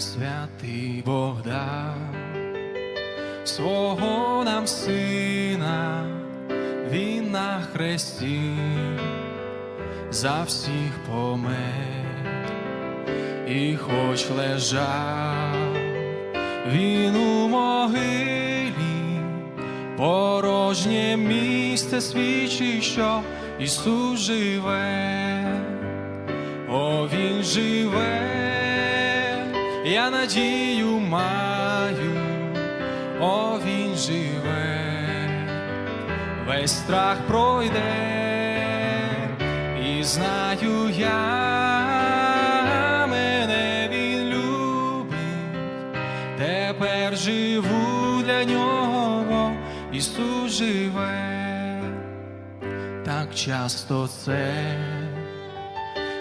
святий Бог дав свого нам сина, він на хресті за всіх помер, і хоч лежав він у могилі, порожнє місце свідчить, що Ісус живе, о, Він живе, я надію маю, о, Він живе, весь страх пройде, і знаю я, мене Він любить, тепер живу для нього, Ісус живе, так часто це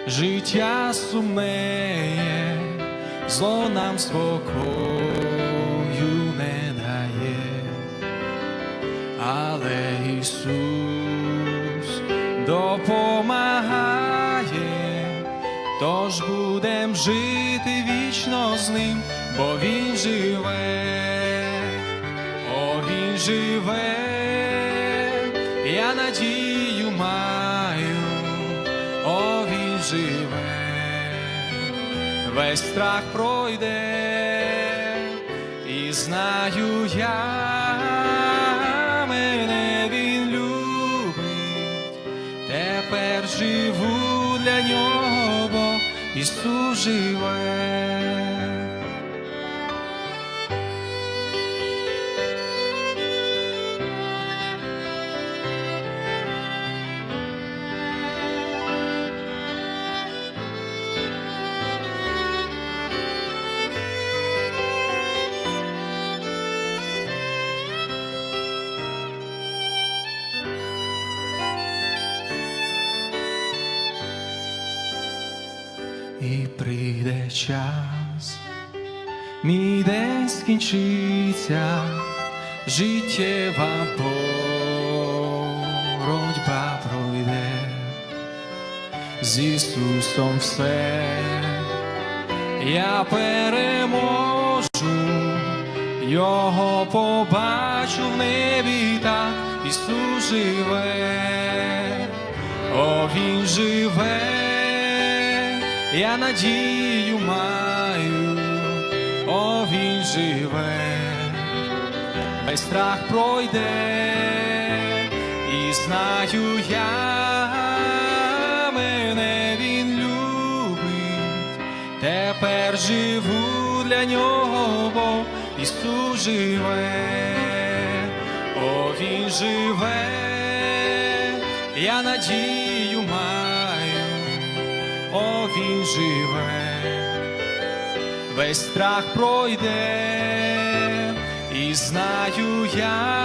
життя сумнеє, зло нам спокою не дає, але Ісус допомагає, тож будем жити вічно з ним, бо Він живе, о, Він живе, я надію маю, о, Він живе, весь страх пройде, і знаю я, мене він любить, тепер живу для нього, Ісус живе. І прийде час, мій день скінчиться, життєва боротьба пройде, з Ісусом все я переможу, Його побачу в небі, так Ісус живе, о, Він живе я надію маю, о, він живе, весь страх пройде, і знаю я, мене він любить, тепер живу для нього, бо Ісус живе, о, він живе, я надію о, він живе, весь страх пройде, і знаю я,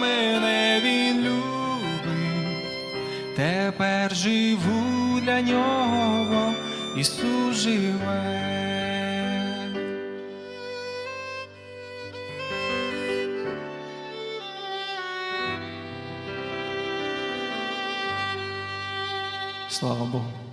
мене він любить, тепер живу для нього, Ісус живе. Слава Богу.